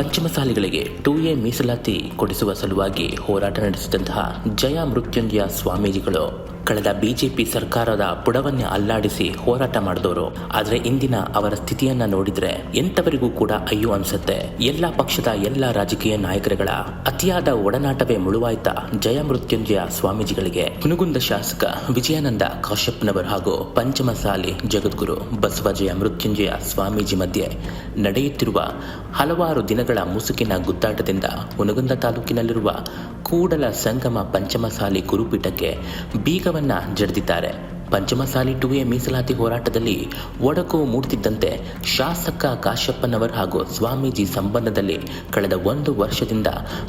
ಪಂಚಮಸಾಲಿಗಳಿಗೆ two A ಮೀಸಲಾತಿ ಕೊಡಿಸುವ ಸಲುವಾಗಿ ಹೋರಾಟ ನಡೆಸಿದಂತಹ ಜಯ ಮೃತ್ಯುಂಜಯ ಸ್ವಾಮೀಜಿಗಳು. ಕಳೆದ ಬಿಜೆಪಿ ಸರ್ಕಾರದ ಬುಡವನ್ನೇ ಅಲ್ಲಾಡಿಸಿ ಹೋರಾಟ ಮಾಡಿದವರು. ಆದ್ರೆ ಇಂದಿನ ಅವರ ಸ್ಥಿತಿಯನ್ನ ನೋಡಿದ್ರೆ ಎಂತವರಿಗೂ ಕೂಡ ಅಯ್ಯೋ ಅನ್ಸುತ್ತೆ. ಎಲ್ಲ ಪಕ್ಷದ ಎಲ್ಲ ರಾಜಕೀಯ ನಾಯಕರುಗಳ ಅತಿಯಾದ ಒಡನಾಟವೇ ಮುಳುವಾಯ್ತ ಜಯ ಮೃತ್ಯುಂಜಯ ಸ್ವಾಮೀಜಿಗಳಿಗೆ. ಹುನಗುಂದ ಶಾಸಕ ವಿಜಯಾನಂದ ಕಾಶ್ಯಪ್ನವರು ಹಾಗೂ ಪಂಚಮಸಾಲಿ ಜಗದ್ಗುರು ಬಸವಜಯ ಮೃತ್ಯುಂಜಯ ಸ್ವಾಮೀಜಿ ಮಧ್ಯೆ ನಡೆಯುತ್ತಿರುವ ಹಲವಾರು ದಿನಗಳ ಮುಸುಕಿನ ಗುದ್ದಾಟದಿಂದ ಹುನಗುಂದ ತಾಲೂಕಿನಲ್ಲಿರುವ ಕೂಡಲ ಸಂಗಮ ಪಂಚಮಸಾಲಿ ಗುರುಪೀಠಕ್ಕೆ ಬೀಗವನ್ನ ಜಡಿದಿದ್ದಾರೆ. ಪಂಚಮಸಾಲಿ ಟು ಎ ಮೀಸಲಾತಿ ಹೋರಾಟದಲ್ಲಿ ಒಡಕು ಮೂಡ್ತಿದ್ದಂತೆ ಶಾಸಕ ಕಾಶಪ್ಪನವರ್ ಹಾಗೂ ಸ್ವಾಮೀಜಿ ಸಂಬಂಧದಲ್ಲಿ ಕಳೆದ ಒಂದು ವರ್ಷದಿಂದ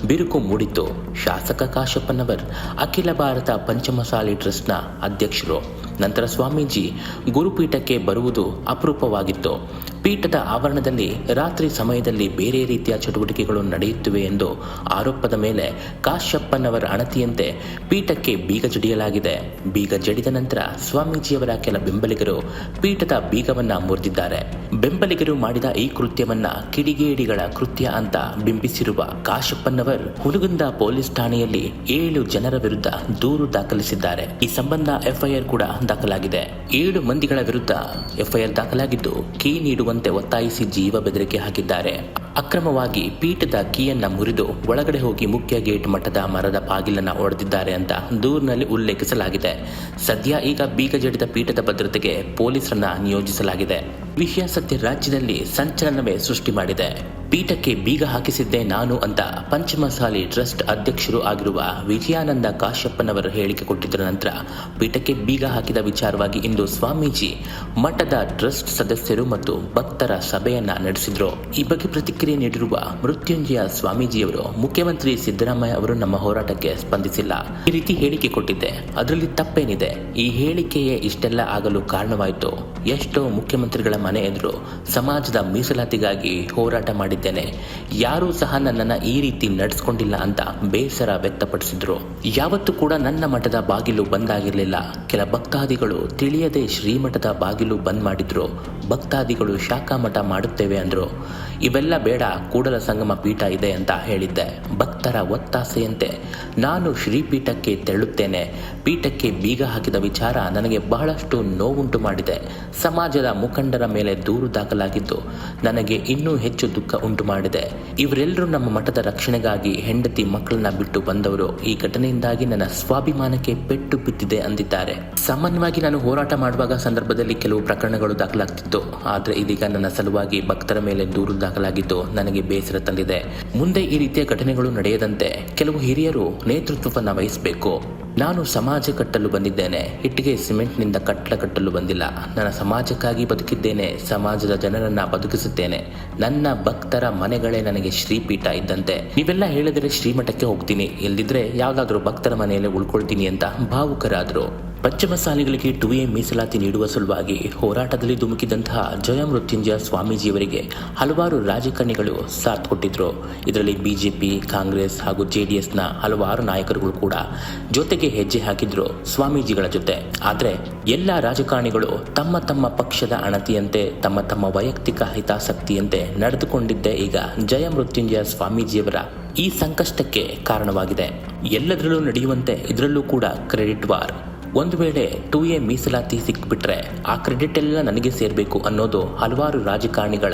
ಬಿರುಕು ಮೂಡಿತ್ತು ಶಾಸಕ ಕಾಶಪ್ಪನವರ್ ಅಖಿಲ ಭಾರತ ಪಂಚಮಸಾಲಿ ಟ್ರಸ್ಟ್ನ ಅಧ್ಯಕ್ಷರು. ನಂತರ ಸ್ವಾಮೀಜಿ ಗುರುಪೀಠಕ್ಕೆ ಬರುವುದು ಅಪರೂಪವಾಗಿತ್ತು. ಪೀಠದ ಆವರಣದಲ್ಲಿ ರಾತ್ರಿ ಸಮಯದಲ್ಲಿ ಬೇರೆ ರೀತಿಯ ಚಟುವಟಿಕೆಗಳು ನಡೆಯುತ್ತಿವೆ ಎಂದು ಆರೋಪದ ಮೇಲೆ ಕಾಶ್ಯಪ್ಪನವರ ಅಣತಿಯಂತೆ ಪೀಠಕ್ಕೆ ಬೀಗ ಜಡಿಯಲಾಗಿದೆ. ಬೀಗ ಜಡಿದ ನಂತರ ಸ್ವಾಮೀಜಿಯವರ ಕೆಲ ಬೆಂಬಲಿಗರು ಪೀಠದ ಬೀಗವನ್ನ ಮುರಿದಿದ್ದಾರೆ. ಬೆಂಬಲಿಗರು ಮಾಡಿದ ಈ ಕೃತ್ಯವನ್ನ ಕಿಡಿಗೇಡಿಗಳ ಕೃತ್ಯ ಅಂತ ಬಿಂಬಿಸಿರುವ ಕಾಶಪ್ಪನವರ್ ಹುಲಗುಂದ ಪೊಲೀಸ್ ಠಾಣೆಯಲ್ಲಿ ಏಳು ಜನರ ವಿರುದ್ಧ ದೂರು ದಾಖಲಿಸಿದ್ದಾರೆ. ಈ ಸಂಬಂಧ ಎಫ್ಐಆರ್ ಕೂಡ ದಾಖಲಾಗಿದೆ. ಏಳು ಮಂದಿಗಳ ವಿರುದ್ಧ ಎಫ್ಐಆರ್ ದಾಖಲಾಗಿದ್ದು ಕೀ ನೀಡುವಂತೆ ಒತ್ತಾಯಿಸಿ ಜೀವ ಬೆದರಿಕೆ ಹಾಕಿದ್ದಾರೆ. ಅಕ್ರಮವಾಗಿ ಪೀಠದ ಕೀಯನ್ನ ಮುರಿದು ಒಳಗಡೆ ಹೋಗಿ ಮುಖ್ಯ ಗೇಟ್ ಮಠದ ಮರದ ಬಾಗಿಲನ್ನ ಒಡೆದಿದ್ದಾರೆ ಅಂತ ದೂರಿನಲ್ಲಿ ಉಲ್ಲೇಖಿಸಲಾಗಿದೆ. ಸದ್ಯ ಈಗ ಬೀಗ ಜಡಿದ ಪೀಠದ ಭದ್ರತೆಗೆ ಪೊಲೀಸರನ್ನ ನಿಯೋಜಿಸಲಾಗಿದೆ. ವಿಷಯ ಸತ್ಯ ರಾಜ್ಯದಲ್ಲಿ ಸಂಚಲನವೇ ಸೃಷ್ಟಿ ಮಾಡಿದೆ. ಪೀಠಕ್ಕೆ ಬೀಗ ಹಾಕಿಸಿದ್ದೆ ನಾನು ಅಂತ ಪಂಚಮಸಾಲಿ ಟ್ರಸ್ಟ್ ಅಧ್ಯಕ್ಷರು ಆಗಿರುವ ವಿಜಯಾನಂದ ಕಾಶ್ಯಪ್ಪನವರು ಹೇಳಿಕೆ ಕೊಟ್ಟಿದ್ದರ ನಂತರ ಪೀಠಕ್ಕೆ ಬೀಗ ಹಾಕಿದ ವಿಚಾರವಾಗಿ ಇಂದು ಸ್ವಾಮೀಜಿ ಮಠದ ಟ್ರಸ್ಟ್ ಸದಸ್ಯರು ಮತ್ತು ಭಕ್ತರ ಸಭೆಯನ್ನ ನಡೆಸಿದ್ರು. ಈ ಬಗ್ಗೆ ಪ್ರತಿಕ್ರಿಯೆ ನೀಡಿರುವ ಮೃತ್ಯುಂಜಯ ಸ್ವಾಮೀಜಿಯವರು ಮುಖ್ಯಮಂತ್ರಿ ಸಿದ್ದರಾಮಯ್ಯ ಅವರು ನಮ್ಮ ಹೋರಾಟಕ್ಕೆ ಸ್ಪಂದಿಸಿಲ್ಲ. ಈ ರೀತಿ ಹೇಳಿಕೆ ಕೊಟ್ಟಿದ್ದೆ. ಅದರಲ್ಲಿ ತಪ್ಪೇನಿದೆ. ಈ ಹೇಳಿಕೆಯೇ ಇಷ್ಟೆಲ್ಲ ಆಗಲು ಕಾರಣವಾಯಿತು. ಎಷ್ಟೋ ಮುಖ್ಯಮಂತ್ರಿಗಳ ಮನೆ ಎದುರು ಸಮಾಜದ ಮೀಸಲಾತಿಗಾಗಿ ಹೋರಾಟ ಮಾಡಿದ್ದೇನೆ. ಯಾರೂ ಸಹ ನನ್ನನ್ನು ಈ ರೀತಿ ನಡೆಸ್ಕೊಂಡಿಲ್ಲ ಅಂತ ಬೇಸರ ವ್ಯಕ್ತಪಡಿಸಿದ್ರು. ಯಾವತ್ತೂ ಕೂಡ ನನ್ನ ಮಠದ ಬಾಗಿಲು ಬಂದಾಗಿರಲಿಲ್ಲ. ಕೆಲ ಭಕ್ತಾದಿಗಳು ತಿಳಿಯದೆ ಶ್ರೀಮಠದ ಬಾಗಿಲು ಬಂದ್ ಮಾಡಿದ್ರು. ಭಕ್ತಾದಿಗಳು ಶಾಖಾ ಮಠ ಮಾಡುತ್ತೇವೆ ಅಂದ್ರು. ಇವೆಲ್ಲ ಬೇಡ, ಕೂಡಲ ಸಂಗಮ ಪೀಠ ಇದೆ ಅಂತ ಹೇಳಿದ್ದೆ. ಭಕ್ತರ ಒತ್ತಾಸೆಯಂತೆ ನಾನು ಶ್ರೀಪೀಠಕ್ಕೆ ತೆರಳುತ್ತೇನೆ. ಪೀಠಕ್ಕೆ ಬೀಗ ಹಾಕಿದ ವಿಚಾರ ನನಗೆ ಬಹಳಷ್ಟು ನೋವುಂಟು ಮಾಡಿದೆ. ಸಮಾಜದ ಮುಖಂಡರ ಮೇಲೆ ದೂರು ದಾಖಲಾಗಿದ್ದು ನನಗೆ ಇನ್ನೂ ಹೆಚ್ಚು ದುಃಖ ಉಂಟು ಮಾಡಿದೆ. ಇವರೆಲ್ಲರೂ ನಮ್ಮ ಮಠದ ರಕ್ಷಣೆಗಾಗಿ ಹೆಂಡತಿ ಮಕ್ಕಳನ್ನ ಬಿಟ್ಟು ಬಂದವರು. ಈ ಘಟನೆಯಿಂದಾಗಿ ನನ್ನ ಸ್ವಾಭಿಮಾನಕ್ಕೆ ಪೆಟ್ಟು ಬಿದ್ದಿದೆ ಅಂದಿದ್ದಾರೆ. ಸಾಮಾನ್ಯವಾಗಿ ನಾನು ಹೋರಾಟ ಮಾಡುವಾಗ ಸಂದರ್ಭದಲ್ಲಿ ಕೆಲವು ಪ್ರಕರಣಗಳು ದಾಖಲಾಗ್ತಿತ್ತು. ಆದರೆ ಇದೀಗ ನನ್ನ ಸಲುವಾಗಿ ಭಕ್ತರ ಮೇಲೆ ದೂರು ದಾಖಲಾಗಿದ್ದು ನನಗೆ ಬೇಸರ ತಂದಿದೆ. ಮುಂದೆ ಈ ರೀತಿಯ ಘಟನೆಗಳು ನಡೆಯದಂತೆ ಕೆಲವು ಹಿರಿಯರು ನೇತೃತ್ವವನ್ನು ವಹಿಸಬೇಕು. ನಾನು ಸಮಾಜ ಕಟ್ಟಲು ಬಂದಿದ್ದೇನೆ. ಇಟ್ಟಿಗೆ ಸಿಮೆಂಟ್ನಿಂದ ಕಟ್ಟಲ ಕಟ್ಟಲು ಬಂದಿಲ್ಲ. ನನ್ನ ಸಮಾಜಕ್ಕಾಗಿ ಬದುಕಿದ್ದೇನೆ. ಸಮಾಜದ ಜನರನ್ನ ಬದುಕಿಸುತ್ತೇನೆ. ನನ್ನ ಭಕ್ತರ ಮನೆಗಳೇ ನನಗೆ ಶ್ರೀಪೀಠ ಇದ್ದಂತೆ. ನೀವೆಲ್ಲ ಹೇಳಿದರೆ ಶ್ರೀಮಠಕ್ಕೆ ಹೋಗ್ತೀನಿ. ಎಲ್ಲಿದ್ರೆ ಯಾವುದಾದ್ರೂ ಭಕ್ತರ ಮನೆಯಲ್ಲೇ ಉಳ್ಕೊಳ್ತೀನಿ ಅಂತ ಭಾವುಕರಾದರು. ಪಂಚಮಸಾಲಿಗಳಿಗೆ ಟು ಎ ಮೀಸಲಾತಿ ನೀಡುವ ಸಲುವಾಗಿ ಹೋರಾಟದಲ್ಲಿ ಧುಮುಕಿದಂತಹ ಜಯಮೃತ್ಯುಂಜಯ ಸ್ವಾಮೀಜಿಯವರಿಗೆ ಹಲವಾರು ರಾಜಕಾರಣಿಗಳು ಸಾಥ್ ಕೊಟ್ಟಿದ್ರು. ಇದರಲ್ಲಿ ಬಿಜೆಪಿ, ಕಾಂಗ್ರೆಸ್ ಹಾಗೂ ಜೆಡಿಎಸ್ನ ಹಲವಾರು ನಾಯಕರುಗಳು ಕೂಡ ಜೊತೆಗೆ ಹೆಜ್ಜೆ ಹಾಕಿದ್ರು ಸ್ವಾಮೀಜಿಗಳ ಜೊತೆ. ಆದರೆ ಎಲ್ಲ ರಾಜಕಾರಣಿಗಳು ತಮ್ಮ ತಮ್ಮ ಪಕ್ಷದ ಅಣತಿಯಂತೆ, ತಮ್ಮ ತಮ್ಮ ವೈಯಕ್ತಿಕ ಹಿತಾಸಕ್ತಿಯಂತೆ ನಡೆದುಕೊಂಡಿದ್ದೇ ಈಗ ಜಯಮೃತ್ಯುಂಜಯ ಸ್ವಾಮೀಜಿಯವರ ಈ ಸಂಕಷ್ಟಕ್ಕೆ ಕಾರಣವಾಗಿದೆ. ಎಲ್ಲದರಲ್ಲೂ ನಡೆಯುವಂತೆ ಇದರಲ್ಲೂ ಕೂಡ ಕ್ರೆಡಿಟ್ ವಾರ್. ಒಂದು ವೇಳೆ ಟೂ ಎ ಮೀಸಲಾತಿ ಸಿಕ್ಬಿಟ್ರೆ ಆ ಕ್ರೆಡಿಟ್ ಎಲ್ಲ ನನಗೆ ಸೇರಬೇಕು ಅನ್ನೋದು ಹಲವಾರು ರಾಜಕಾರಣಿಗಳ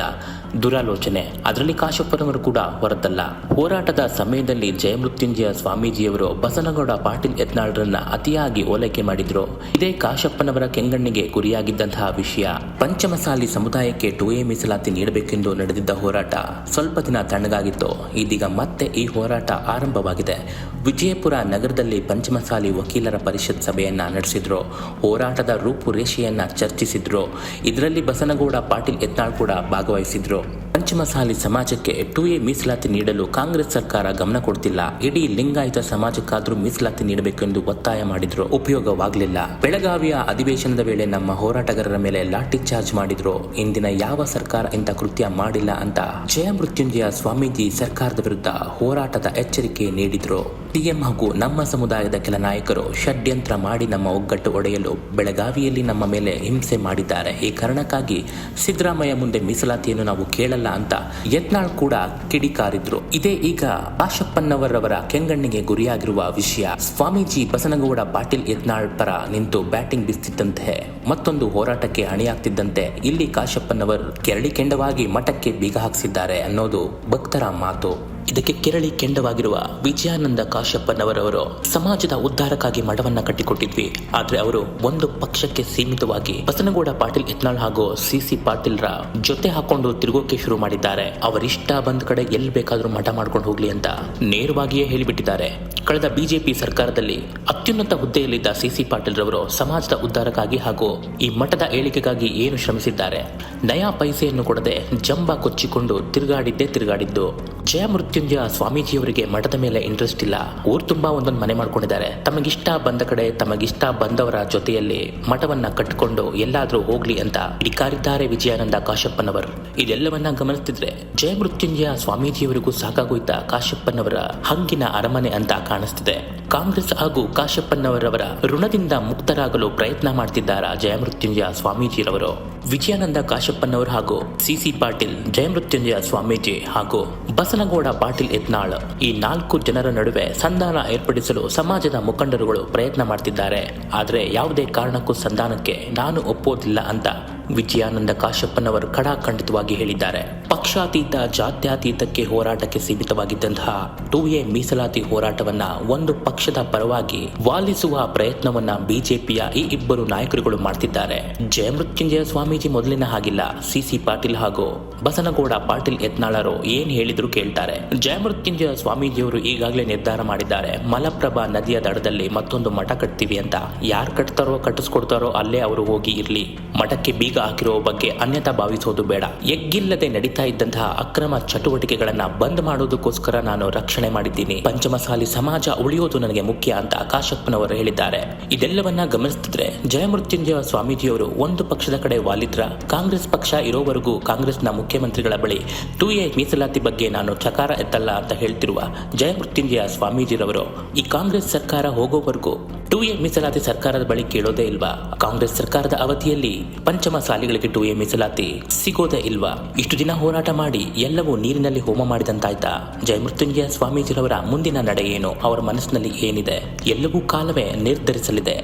ದುರಾಲೋಚನೆ. ಅದರಲ್ಲಿ ಕಾಶಪ್ಪನವರು ಕೂಡ ಹೊರತಲ್ಲ. ಹೋರಾಟದ ಸಮಯದಲ್ಲಿ ಜಯಮೃತ್ಯುಂಜಯ ಸ್ವಾಮೀಜಿಯವರು ಬಸನಗೌಡ ಪಾಟೀಲ್ ಯತ್ನಾಳ್ರನ್ನ ಅತಿಯಾಗಿ ಓಲೈಕೆ ಮಾಡಿದ್ರು. ಇದೇ ಕಾಶಪ್ಪನವರ ಕೆಂಗಣ್ಣಿಗೆ ಗುರಿಯಾಗಿದ್ದಂತಹ ವಿಷಯ. ಪಂಚಮಸಾಲಿ ಸಮುದಾಯಕ್ಕೆ ಟು ಎ ಮೀಸಲಾತಿ ನೀಡಬೇಕೆಂದು ನಡೆದಿದ್ದ ಹೋರಾಟ ಸ್ವಲ್ಪ ದಿನ ತಣ್ಣಗಾಗಿತ್ತು. ಇದೀಗ ಮತ್ತೆ ಈ ಹೋರಾಟ ಆರಂಭವಾಗಿದೆ. ವಿಜಯಪುರ ನಗರದಲ್ಲಿ ಪಂಚಮಸಾಲಿ ವಕೀಲರ ಪರಿಷತ್ ಸಭೆಯನ್ನ ನಡೆಸಿದ್ರು. ಹೋರಾಟದ ರೂಪುರೇಷೆಯನ್ನ ಚರ್ಚಿಸಿದ್ರು. ಇದರಲ್ಲಿ ಬಸನಗೌಡ ಪಾಟೀಲ್ ಯತ್ನಾಳ್ ಕೂಡ ಭಾಗವಹಿಸಿದ್ರು. ಪಂಚಮಸಾಲಿ ಸಮಾಜಕ್ಕೆ ಟು ಎ ಮೀಸಲಾತಿ ನೀಡಲು ಕಾಂಗ್ರೆಸ್ ಸರ್ಕಾರ ಗಮನ ಕೊಡ್ತಿಲ್ಲ. ಇಡೀ ಲಿಂಗಾಯತ ಸಮಾಜಕ್ಕಾದರೂ ಮೀಸಲಾತಿ ನೀಡಬೇಕೆಂದು ಒತ್ತಾಯ ಮಾಡಿದ್ರು ಉಪಯೋಗವಾಗಲಿಲ್ಲ. ಬೆಳಗಾವಿಯ ಅಧಿವೇಶನದ ವೇಳೆ ನಮ್ಮ ಹೋರಾಟಗಾರರ ಮೇಲೆ ಲಾಠಿ ಚಾರ್ಜ್ ಮಾಡಿದ್ರು. ಇಂದಿನ ಯಾವ ಸರ್ಕಾರ ಇಂಥ ಕೃತ್ಯ ಮಾಡಿಲ್ಲ ಅಂತ ಜಯ ಮೃತ್ಯುಂಜಯ ಸ್ವಾಮೀಜಿ ಸರ್ಕಾರದ ವಿರುದ್ಧ ಹೋರಾಟದ ಎಚ್ಚರಿಕೆ ನೀಡಿದ್ರು. ಸಿಎಂ ಹಾಗೂ ನಮ್ಮ ಸಮುದಾಯದ ಕೆಲ ನಾಯಕರು ಷಡ್ಯಂತ್ರ ಮಾಡಿ ನಮ್ಮ ಒಗ್ಗಟ್ಟು ಒಡೆಯಲು ಬೆಳಗಾವಿಯಲ್ಲಿ ನಮ್ಮ ಮೇಲೆ ಹಿಂಸೆ ಮಾಡಿದ್ದಾರೆ. ಈ ಕಾರಣಕ್ಕಾಗಿ ಸಿದ್ದರಾಮಯ್ಯ ಮುಂದೆ ಮೀಸಲಾತಿಯನ್ನು ನಾವು ಕೇಳಲ್ಲ ಅಂತ ಯತ್ನಾಳ್ ಕೂಡ ಕಿಡಿಕಾರಿದ್ರು. ಇದೇ ಈಗ ಆಶಪ್ಪನ್ನವರವರ ಕೆಂಗಣ್ಣಿಗೆ ಗುರಿಯಾಗಿರುವ ವಿಷಯ. ಸ್ವಾಮೀಜಿ ಬಸನಗೌಡ ಪಾಟೀಲ್ ಯತ್ನಾಳ್ ಪರ ನಿಂತು ಬ್ಯಾಟಿಂಗ್ ಬಿಸ್ತಿದ್ದಂತೆ, ಮತ್ತೊಂದು ಹೋರಾಟಕ್ಕೆ ಅಣಿಯಾಗ್ತಿದ್ದಂತೆ ಇಲ್ಲಿ ಕಾಶಪ್ಪನವರು ಕೆರಳಿಕೆಂಡವಾಗಿ ಮಠಕ್ಕೆ ಬೀಗ ಹಾಕಿಸಿದ್ದಾರೆ ಅನ್ನೋದು ಭಕ್ತರ ಮಾತು. ಇದಕ್ಕೆ ಕೆರಳಿ ಕೆಂಡವಾಗಿರುವ ವಿಜಯಾನಂದ ಕಾಶಪ್ಪನವರವರು ಸಮಾಜದ ಉದ್ಧಾರಕ್ಕಾಗಿ ಮಠವನ್ನ ಕಟ್ಟಿಕೊಟ್ಟಿದ್ವಿ. ಆದ್ರೆ ಅವರು ಒಂದು ಪಕ್ಷಕ್ಕೆ ಸೀಮಿತವಾಗಿ ಬಸನಗೌಡ ಪಾಟೀಲ್ ಯತ್ನಾಳ್ ಹಾಗೂ ಸಿಸಿ ಪಾಟೀಲ್ರ ಜೊತೆ ಹಾಕೊಂಡು ತಿರುಗೋಕೆ ಶುರು ಮಾಡಿದ್ದಾರೆ. ಅವರಿಷ್ಟ ಬಂದ ಕಡೆ ಎಲ್ಲಿ ಬೇಕಾದ್ರೂ ಮಠ ಮಾಡ್ಕೊಂಡು ಹೋಗ್ಲಿ ಅಂತ ನೇರವಾಗಿಯೇ ಹೇಳಿಬಿಟ್ಟಿದ್ದಾರೆ. ಕಳೆದ ಬಿಜೆಪಿ ಸರ್ಕಾರದಲ್ಲಿ ಅತ್ಯುನ್ನತ ಹುದ್ದೆಯಲ್ಲಿದ್ದ ಸಿಸಿ ಪಾಟೀಲ್ ರವರು ಸಮಾಜದ ಉದ್ಧಾರಕ್ಕಾಗಿ ಹಾಗೂ ಈ ಮಠದ ಏಳಿಗೆಗಾಗಿ ಏನು ಶ್ರಮಿಸಿದ್ದಾರೆ. ನಯಾ ಪೈಸೆಯನ್ನು ಕೊಡದೆ ಜಂಬ ಕೊಚ್ಚಿಕೊಂಡು ತಿರುಗಾಡಿದ್ದೇ ತಿರುಗಾಡಿದ್ದು. ಜಯ ಮೃತ್ಯುಂಜಯ ಸ್ವಾಮೀಜಿಯವರಿಗೆ ಮಠದ ಮೇಲೆ ಇಂಟ್ರೆಸ್ಟ್ ಇಲ್ಲ. ಊರ್ ತುಂಬಾ ಒಂದೊಂದು ಮನೆ ಮಾಡ್ಕೊಂಡಿದ್ದಾರೆ. ತಮಗಿಷ್ಟ ಬಂದ ಕಡೆ ತಮಗಿಷ್ಟ ಬಂದವರ ಜೊತೆಯಲ್ಲಿ ಮಠವನ್ನ ಕಟ್ಟಿಕೊಂಡು ಎಲ್ಲಾದ್ರೂ ಹೋಗ್ಲಿ ಅಂತ ಇಡಿಕಾರಿದ್ದಾರೆ ವಿಜಯಾನಂದ ಕಾಶಪ್ಪನವರು. ಇದೆಲ್ಲವನ್ನ ಗಮನಿಸ್ತಿದ್ರೆ ಜಯ ಮೃತ್ಯುಂಜಯ ಸ್ವಾಮೀಜಿಯವರಿಗೂ ಸಾಕಾಗೋಯ್ತ ಕಾಶಪ್ಪನವರ ಹಂಗಿನ ಅರಮನೆ ಅಂತ ಕಾಣಿಸ್ತಿದೆ. ಕಾಂಗ್ರೆಸ್ ಹಾಗೂ ಕಾಶಪ್ಪನವರವರ ಋಣದಿಂದ ಮುಕ್ತರಾಗಲು ಪ್ರಯತ್ನ ಮಾಡ್ತಿದ್ದಾರಾ ಜಯಮೃತ್ಯುಂಜಯ ಸ್ವಾಮೀಜಿರವರು. ವಿಜಯಾನಂದ ಕಾಶಪ್ಪನವರು ಹಾಗೂ ಸಿಸಿ ಪಾಟೀಲ್, ಜಯಮೃತ್ಯುಂಜಯ ಸ್ವಾಮೀಜಿ ಹಾಗೂ ಬಸನಗೌಡ ಪಾಟೀಲ್ ಯತ್ನಾಳ್ ಈ ನಾಲ್ಕು ಜನರ ನಡುವೆ ಸಂಧಾನ ಏರ್ಪಡಿಸಲು ಸಮಾಜದ ಮುಖಂಡರುಗಳು ಪ್ರಯತ್ನ ಮಾಡ್ತಿದ್ದಾರೆ. ಆದರೆ ಯಾವುದೇ ಕಾರಣಕ್ಕೂ ಸಂಧಾನಕ್ಕೆ ನಾನು ಒಪ್ಪೋದಿಲ್ಲ ಅಂತ ವಿಜಯಾನಂದ ಕಾಶಪ್ಪನವರು ಖಡಾಖಂಡಿತವಾಗಿ ಹೇಳಿದ್ದಾರೆ. ಪಕ್ಷಾತೀತ, ಜಾತ್ಯಾತೀತಕ್ಕೆ ಹೋರಾಟಕ್ಕೆ ಸೀಮಿತವಾಗಿದ್ದಂತಹ ಟು ಎ ಮೀಸಲಾತಿ ಹೋರಾಟವನ್ನ ಒಂದು ಪಕ್ಷದ ಪರವಾಗಿ ವಾಲಿಸುವ ಪ್ರಯತ್ನವನ್ನ ಬಿಜೆಪಿಯ ಈ ಇಬ್ಬರು ನಾಯಕರುಗಳು ಮಾಡ್ತಿದ್ದಾರೆ. ಜಯಮೃತ್ಯುಂಜಯ ಸ್ವಾಮೀಜಿ ಮೊದಲಿನ ಹಾಗಿಲ್ಲ. ಸಿಸಿ ಪಾಟೀಲ್ ಹಾಗೂ ಬಸನಗೌಡ ಪಾಟೀಲ್ ಯತ್ನಾಳರು ಏನ್ ಹೇಳಿದ್ರು ಕೇಳ್ತಾರೆ. ಜಯಮೃತ್ಯುಂಜಯ ಸ್ವಾಮೀಜಿಯವರು ಈಗಾಗಲೇ ನಿರ್ಧಾರ ಮಾಡಿದ್ದಾರೆ. ಮಲಪ್ರಭಾ ನದಿಯ ದಡದಲ್ಲಿ ಮತ್ತೊಂದು ಮಠ ಕಟ್ತೀವಿ ಅಂತ. ಯಾರು ಕಟ್ತಾರೋ, ಕಟ್ಟಿಸ್ಕೊಡ್ತಾರೋ ಅಲ್ಲೇ ಅವರು ಹೋಗಿ ಇರ್ಲಿ. ಮಠಕ್ಕೆ ಬೀಗ ಹಾಕಿರೋ ಬಗ್ಗೆ ಅನ್ಯತಾ ಭಾವಿಸೋದು ಬೇಡ. ಎಗ್ಗಿಲ್ಲದೆ ನಡೀತಾ ಇದ್ದಂತಹ ಅಕ್ರಮ ಚಟುವಟಿಕೆಗಳನ್ನ ಬಂದ್ ಮಾಡೋದಕ್ಕೋಸ್ಕರ ನಾನು ರಕ್ಷಣೆ ಮಾಡಿದ್ದೀನಿ. ಪಂಚಮಸಾಲಿ ಸಮಾಜ ಉಳಿಯೋದು ನನಗೆ ಮುಖ್ಯ ಅಂತ ಕಾಶಪ್ಪನವರು ಹೇಳಿದ್ದಾರೆ. ಇದೆಲ್ಲವನ್ನ ಗಮನಿಸಿದ್ರೆ ಜಯಮೃತ್ಯುಂಜಯ ಸ್ವಾಮೀಜಿಯವರು ಒಂದು ಪಕ್ಷದ ಕಡೆ ವಾಲಿದ್ರ, ಕಾಂಗ್ರೆಸ್ ಪಕ್ಷ ಇರೋವರೆಗೂ ಕಾಂಗ್ರೆಸ್ನ ಮುಖ್ಯಮಂತ್ರಿಗಳ ಬಳಿ ಟೂ ಎ ಮೀಸಲಾತಿ ಬಗ್ಗೆ ನಾನು ಚಕಾರ ಎತ್ತಲ್ಲ ಅಂತ ಹೇಳ್ತಿರುವ ಜಯಮೃತ್ಯುಂಜಯ ಸ್ವಾಮೀಜಿರವರು, ಈ ಕಾಂಗ್ರೆಸ್ ಸರ್ಕಾರ ಹೋಗೋವರೆಗೂ ಟೂ ಎ ಮೀಸಲಾತಿ ಸರ್ಕಾರದ ಬಳಿ ಕೇಳೋದೇ ಇಲ್ವಾ? ಕಾಂಗ್ರೆಸ್ ಸರ್ಕಾರದ ಅವಧಿಯಲ್ಲಿ ಪಂಚಮ ಸಾಲಿಗಳಿಗೆ ಟೂ ಎ ಮೀಸಲಾತಿ ಸಿಗೋದೇ ಇಲ್ವಾ? ಇಷ್ಟು ದಿನ ಹೋರಾಟ ಮಾಡಿ ಎಲ್ಲವೂ ನೀರಿನಲ್ಲಿ ಹೋಮ ಮಾಡಿದಂತಾಯ್ತಾ? ಜಯಮೃತ್ಯುಂಜಯ ಸ್ವಾಮೀಜಿರವರ ಮುಂದಿನ ನಡೆ ಏನು ಅವರ ಮನಸ್ಸಿನಲ್ಲಿ ಏನಿದೆ? ಎಲ್ಲವೂ ಕಾಲವೇ ನಿರ್ಧರಿಸಲಿದೆ.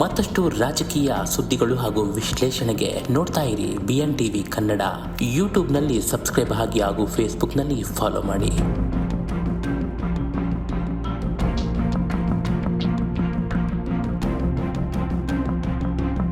ಮತ್ತಷ್ಟು ರಾಜಕೀಯ ಸುದ್ದಿಗಳು ಹಾಗೂ ವಿಶ್ಲೇಷಣೆಗೆ ನೋಡ್ತಾ ಇರಿ ಬಿ ಎನ್ ಟಿವಿ ಕನ್ನಡ. ಯೂಟ್ಯೂಬ್ನಲ್ಲಿ ಸಬ್ಸ್ಕ್ರೈಬ್ ಆಗಿ ಹಾಗೂ ಫೇಸ್ಬುಕ್ನಲ್ಲಿ ಫಾಲೋ ಮಾಡಿ.